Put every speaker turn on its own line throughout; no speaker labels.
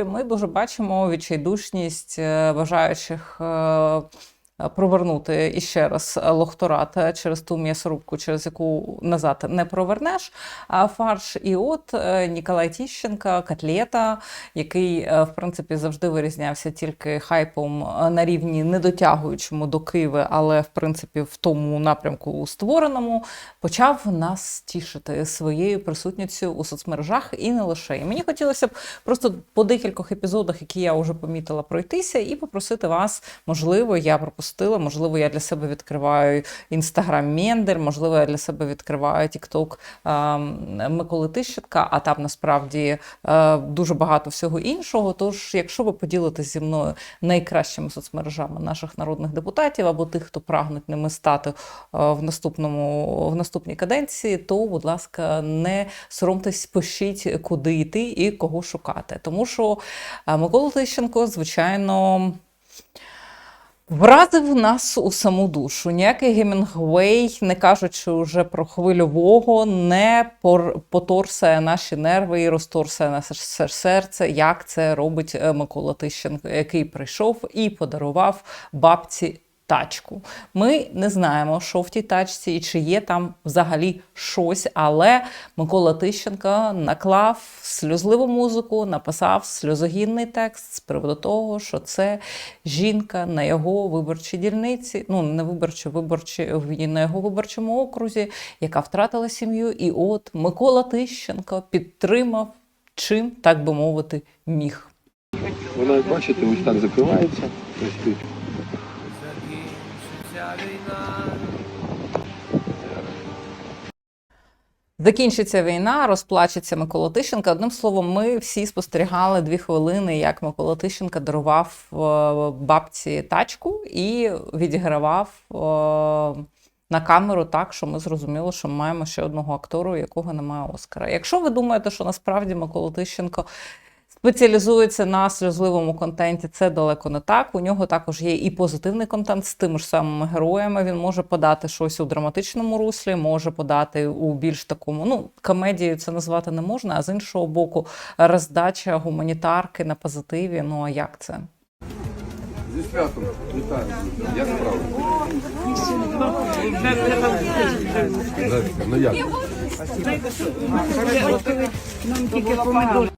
принципі, ми дуже бачимо відчайдушність е, бажаючих. Е, Провернути іще раз лохторат е, через ту м'ясорубку, через яку назад не провернеш. А фарш і от е, Ніколай Тіщенка, котлета, який е, в принципі завжди вирізнявся тільки хайпом е, на рівні не дотягуючому до Києва, але в принципі в тому напрямку створеному, почав нас тішити своєю присутністю у соцмережах і не лише. І мені хотілося б просто по декількох епізодах, які я вже помітила, пройтися, і попросити вас, можливо, я пропустила, можливо, я для себе відкриваю інстаграм Мендер, можливо, я для себе відкриваю Тікток Миколи Тищенка, а там насправді е, дуже багато всього іншого. Тож, якщо ви поділитесь зі мною найкращими соцмережами наших народних депутатів або тих, хто прагнуть ними стати е, в наступному в наступній каденції, то, будь ласка, не соромтесь, пишіть, куди йти і кого шукати. Тому що е, Микола Тищенко, звичайно. Вразив нас у саму душу. Ніякий Гемінгвей, не кажучи вже про хвильового, не поторсає наші нерви і розторсає наше серце, як це робить е, Микола Тищенко, який прийшов і подарував бабці тачку. Ми не знаємо, що в тій тачці і чи є там взагалі щось, але Микола Тищенко наклав сльозливу музику, написав сльозогінний текст з приводу того, що це жінка на його виборчій дільниці, ну не виборчі, виборчі на його виборчому окрузі, яка втратила сім'ю. І от Микола Тищенко підтримав чим, так би мовити, міг.
Вона, бачите, ось так закривається.
Закінчиться війна, розплачеться Микола Тищенка. Одним словом, ми всі спостерігали дві хвилини, як Микола Тищенка дарував е, бабці тачку і відігравав е, на камеру так, що ми зрозуміли, що ми маємо ще одного актору, у якого немає Оскара. Якщо ви думаєте, що насправді Микола Тищенко спеціалізується на сльозливому контенті, це далеко не так. У нього також є і позитивний контент з тими ж самими героями. Він може подати щось у драматичному руслі, може подати у більш такому. Ну, комедією це назвати не можна, а з іншого боку, роздача гуманітарки на позитиві. Ну а як це?
Зі святом. Вітаю. Як справа? Ну як?
Нам тільки помидор.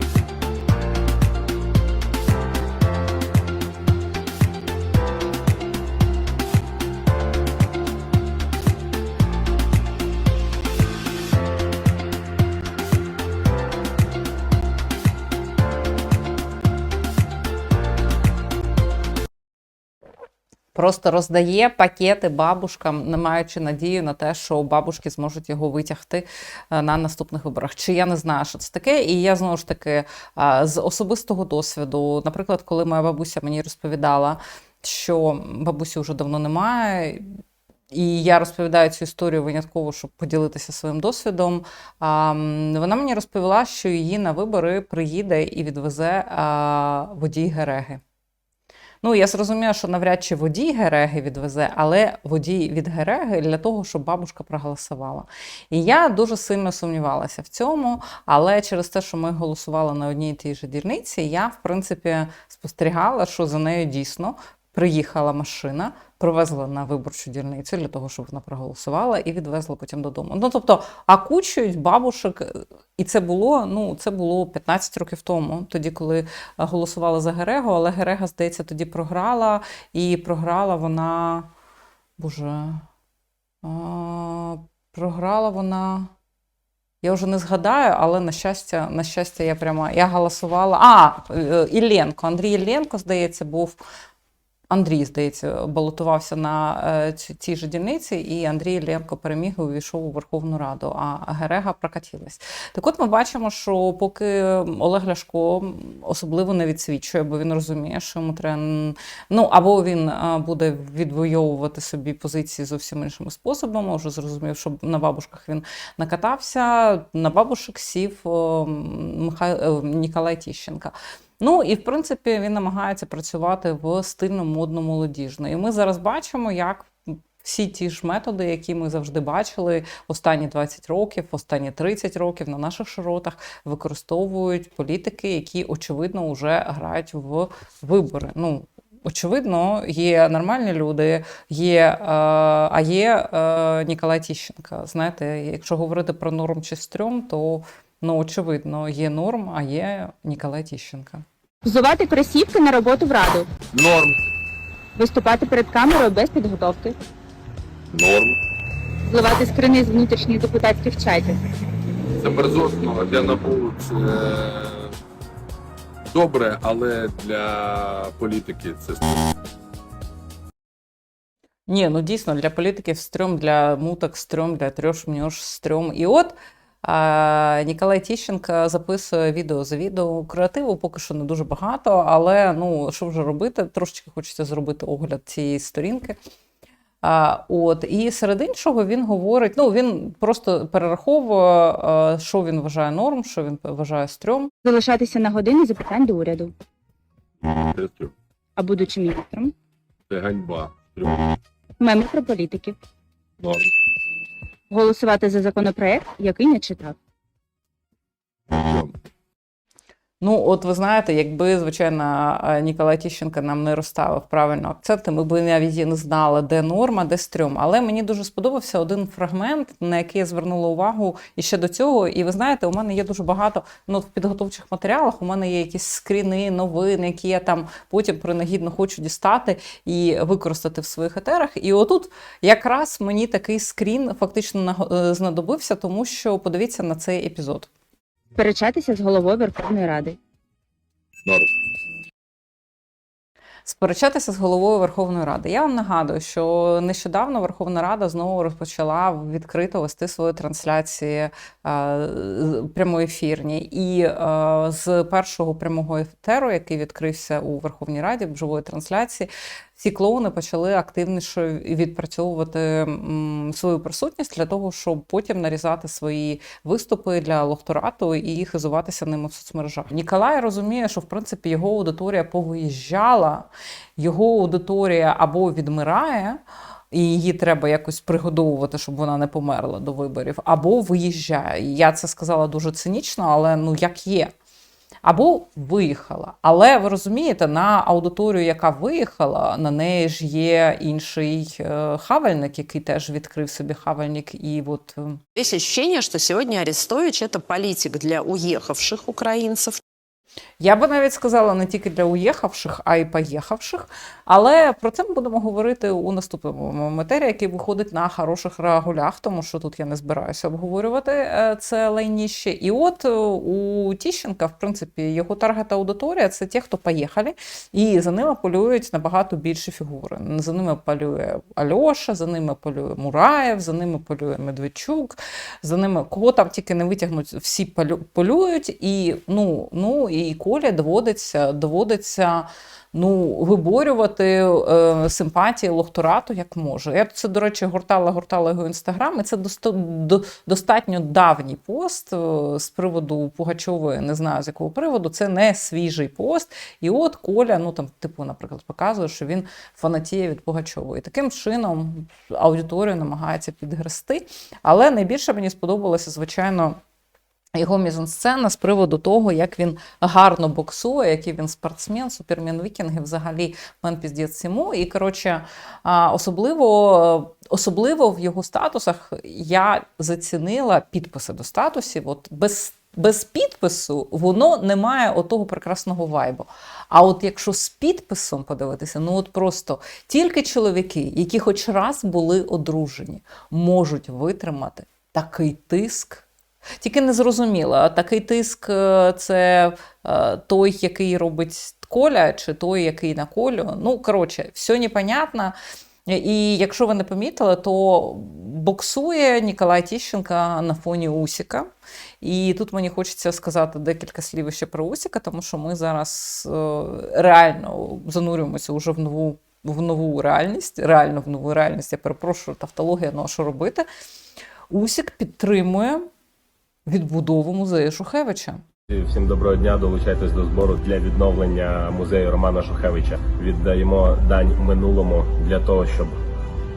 Просто роздає пакети бабушкам, не маючи надії на те, що бабушки зможуть його витягти е, на наступних виборах. Чи я не знаю, що це таке. І я знову ж таки е, з особистого досвіду, наприклад, коли моя бабуся мені розповідала, що бабусі вже давно немає. І я розповідаю цю історію винятково, щоб поділитися своїм досвідом. Вона мені розповіла, що її на вибори приїде і відвезе водій Гереги. Ну, я зрозуміла, що навряд чи водій Гереги відвезе, але водій від Гереги для того, щоб бабушка проголосувала. І я дуже сильно сумнівалася в цьому, але через те, що ми голосували на одній тій же дільниці, я, в принципі, спостерігала, що за нею дійсно приїхала машина, привезла на виборчу дільницю для того, щоб вона проголосувала, і відвезла потім додому. Ну тобто, акучують бабушек, і це було ну це було 15 років тому, тоді, коли голосували за Герегу, але Герега, здається, тоді програла, і програла вона. Боже. А, програла вона. Я вже не згадаю, але на щастя, на щастя, я прямо я голосувала. А, е, Ілленко, Андрій Ілленко, здається, був. Андрій, здається, балотувався на е, цій же дільниці, і Андрій Ілленко переміг і увійшов у Верховну Раду, а Герега прокатілась. Так от ми бачимо, що поки Олег Ляшко особливо не відсвічує, бо він розуміє, що йому треба ну або він буде відвоювати собі позиції зовсім іншими способами. Вже зрозумів, що на бабушках він накатався. На бабушек сів о, Михай... е, Ніколай Тіщенка. Ну і в принципі він намагається працювати в стильно модно молодіжно. І ми зараз бачимо, як Всі ті ж методи, які ми завжди бачили останні 20 років, останні 30 років на наших широтах, використовують політики, які очевидно вже грають в вибори. Ну очевидно, є нормальні люди, є, е, а є е, Ніколай Тіщенко. Знаєте, якщо говорити про норм чи стрьом, то ну очевидно, є норм, а є Ніколай Тіщенко.
Взувати кросівки на роботу в раду.
Норм.
Виступати перед камерою без підготовки.
Норм.
Зливати скрини з внутрішніх депутатських чатів.
Це мерзотно для НАБУ це добре, але для політики це
Ні, ну дійсно для політиків стрьом, для муток стрьом, для трьош мньош стрьом. І от Ніколай Тіщенко записує відео за відео. Креативу поки що не дуже багато, але ну що вже робити? Трошечки хочеться зробити огляд цієї сторінки. А, от, і серед іншого він говорить: ну він просто перераховує, що він вважає норм, що він вважає стрьом.
Залишатися на години запитань до уряду.
Це стрьом.
А будучи міністром,
Це ганьба. Стрьом.
меми про політиків.
Норм.
Голосувати за законопроект, який не читав.
Ну, от ви знаєте, якби, звичайно, Ніколай Тіщенко нам не розставив правильно акценти, ми б навіть і не знали, де норма, де стрьом. Але мені дуже сподобався один фрагмент, на який я звернула увагу і ще до цього. І ви знаєте, у мене є дуже багато ну, в підготовчих матеріалах. У мене є якісь скріни, новини, які я там потім принагідно хочу дістати і використати в своїх етерах. І отут якраз мені такий скрін фактично е, знадобився, тому що подивіться на цей епізод.
Сперечатися з головою Верховної Ради.
Норм.
Сперечатися з головою Верховної Ради. Я вам нагадую, що нещодавно Верховна Рада знову розпочала відкрито вести свої трансляції е, прямоефірні. І е, з першого прямого етеру, який відкрився у Верховній Раді в живої трансляції, ці клоуни почали активніше відпрацьовувати свою присутність для того, щоб потім нарізати свої виступи для лохторату і хизуватися ними в соцмережах. Ніколай розуміє, що в принципі його аудиторія повиїжджала, його аудиторія або відмирає. І її треба якось пригодовувати, щоб вона не померла до виборів, або виїжджає. Я це сказала дуже цинічно, але ну як є. Або виїхала. Але ви розумієте, на аудиторію, яка виїхала, на неї ж є інший е, хавальник, який теж відкрив собі хавальник. І от Є
Есть що сьогодні Арестович – це політик для уїхавших украинцев,
Я би навіть сказала не тільки для уїхавших, а й поїхавших. Але про це ми будемо говорити у наступному матерії, який виходить на хороших регулях, тому що тут я не збираюся обговорювати е, це лайніще. І от е, у Тіщенка, в принципі, його таргет аудиторія це ті, хто поїхали, і за ними полюють набагато більші фігури. За ними полює Альоша, за ними полює Мураєв, за ними полює Медведчук, за ними кого там тільки не витягнуть, всі полюють. І ну, ну і Колі доводиться, доводиться ну, виборювати е, симпатії лохторату як може. Я це, до речі, гортала, гортала його інстаграм, і це достатньо давній пост е, з приводу Пугачової, не знаю з якого приводу. Це не свіжий пост. І от Коля, ну там, типу, наприклад, показує, що він фанатіє від Пугачової. Таким чином аудиторію намагається підгрести. Але найбільше мені сподобалося, звичайно. Його мізансцена з приводу того, як він гарно боксує, який він спортсмен, супермен вікінги, взагалі мен піздець йому. І коротше, особливо, особливо в його статусах я зацінила підписи до статусів. От без, без підпису воно не має отого прекрасного вайбу. А от якщо з підписом подивитися, ну от просто тільки чоловіки, які хоч раз були одружені, можуть витримати такий тиск. Тільки не зрозуміло, такий тиск е, це е, той, який робить Коля, чи той, який на Колю. Ну, коротше, все непонятно. І якщо ви не помітили, то боксує Ніколай Тіщенко на фоні Усіка. І тут мені хочеться сказати декілька слів ще про Усіка, тому що ми зараз е, реально занурюємося вже в нову, в нову реальність. Реально в нову реальність. Я перепрошую, тавтологія, ну а що робити? Усік підтримує відбудову музею Шухевича.
Всім доброго дня. Долучайтесь до збору для відновлення музею Романа Шухевича. Віддаємо дань минулому для того, щоб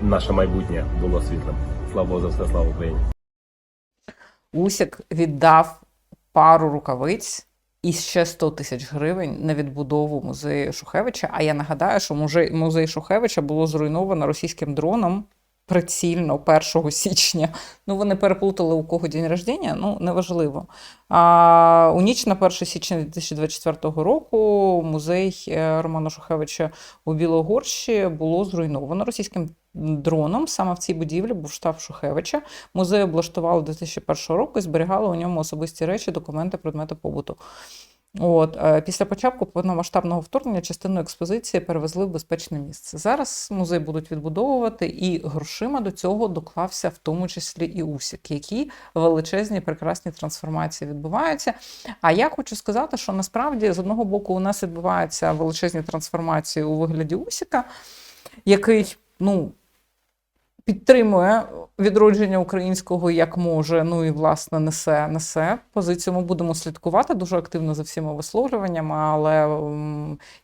наше майбутнє було світлим. Слава за все, слава Україні.
Усік віддав пару рукавиць і ще 100 тисяч гривень на відбудову музею Шухевича. А я нагадаю, що музей, музей Шухевича було зруйновано російським дроном прицільно 1 січня. Ну, вони переплутали у кого день рождення, ну неважливо. А у ніч на 1 січня 2024 року музей е, Романа Шухевича у Білогорщі було зруйновано російським дроном. Саме в цій будівлі був штаб Шухевича. Музей облаштували 2001 року і зберігали у ньому особисті речі, документи, предмети побуту. От е, після початку повномасштабного вторгнення частину експозиції перевезли в безпечне місце. Зараз музей будуть відбудовувати, і грошима до цього доклався в тому числі і Усік, які величезні прекрасні трансформації відбуваються. А я хочу сказати, що насправді з одного боку у нас відбуваються величезні трансформації у вигляді Усіка, який ну підтримує відродження українського як може. Ну і власне несе несе позицію. Ми будемо слідкувати дуже активно за всіма висловлюваннями, але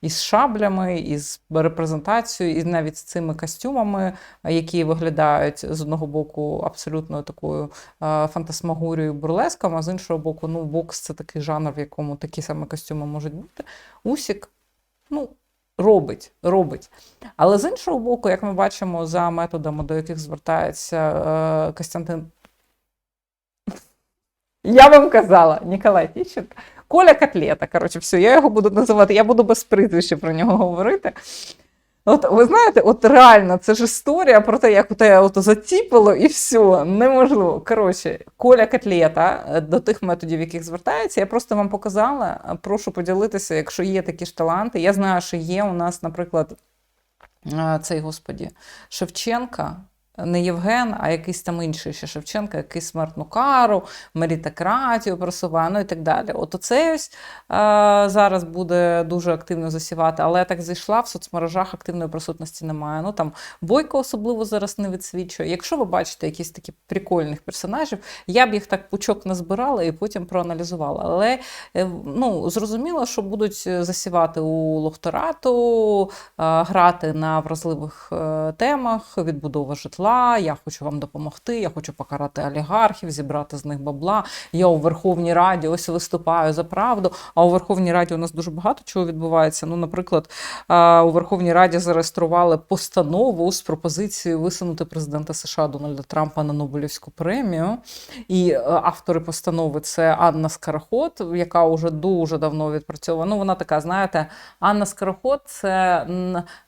із шаблями, із репрезентацією, і навіть з цими костюмами, які виглядають з одного боку абсолютно такою е, фантасмагорією бурлеском, а з іншого боку, ну бокс це такий жанр, в якому такі саме костюми можуть бути. Усік, ну. Робить, робить. Але з іншого боку, як ми бачимо за методами, до яких звертається е, Костянтин. Я вам казала, Ніколай Тіщенко. Коля Котлета. Коротше, все, я його буду називати, я буду без прізвища про нього говорити. От ви знаєте, от реально, це ж історія про те, як у тебе от затіпило, і все, неможливо. Коротше, Коля Котлета е, до тих методів, яких звертається, я просто вам показала. е, Прошу поділитися, якщо є такі ж таланти. Я знаю, що є у нас, наприклад, е, цей господі Шевченка. Не Євген, а якийсь там інший ще Шевченка, який смертну кару, меритократію просуває, ну і так далі. От оце ось е, зараз буде дуже активно засівати, але я так зайшла в соцмережах, активної присутності немає. Ну там Бойко особливо зараз не відсвічує. Якщо ви бачите якісь такі прикольних персонажів, я б їх так пучок назбирала і потім проаналізувала. Але е, ну, зрозуміло, що будуть засівати у лохторату, е, грати на вразливих темах, відбудова житла. Я хочу вам допомогти, я хочу покарати олігархів, зібрати з них бабла. Я у Верховній Раді ось виступаю за правду. А у Верховній Раді у нас дуже багато чого відбувається. Ну, наприклад, у Верховній Раді зареєстрували постанову з пропозицією висунути президента США Дональда Трампа на Нобелівську премію. І е, автори постанови це Анна Скороход, яка вже дуже давно відпрацьована. Ну, вона така, знаєте, Анна Скороход це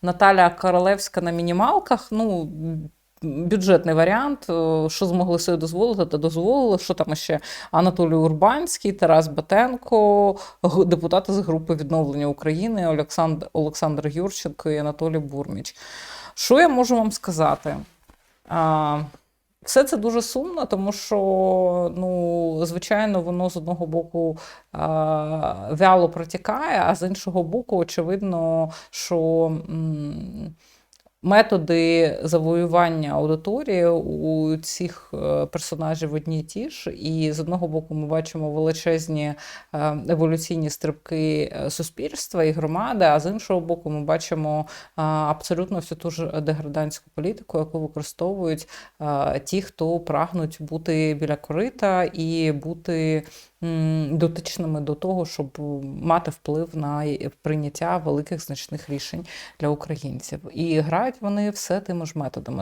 Наталя Королевська на мінімалках. Ну, бюджетний варіант, е, що змогли собі дозволити, та дозволили. Що там ще Анатолій Урбанський, Тарас Батенко, депутати з групи відновлення України, Олександр, Олександр Юрченко і Анатолій Бурміч. Що я можу вам сказати? Все це дуже сумно, тому що, ну, звичайно, воно з одного боку вяло протікає, а з іншого боку, очевидно, що. м, Методи завоювання аудиторії у цих е, персонажів одні й ті ж, і з одного боку ми бачимо величезні е, еволюційні стрибки е, суспільства і громади, а з іншого боку, ми бачимо абсолютно всю ту ж деградантську політику, яку використовують ті, хто прагнуть бути біля корита і бути дотичними до того, щоб мати вплив на прийняття великих значних рішень для українців. І грають вони все тими ж методами.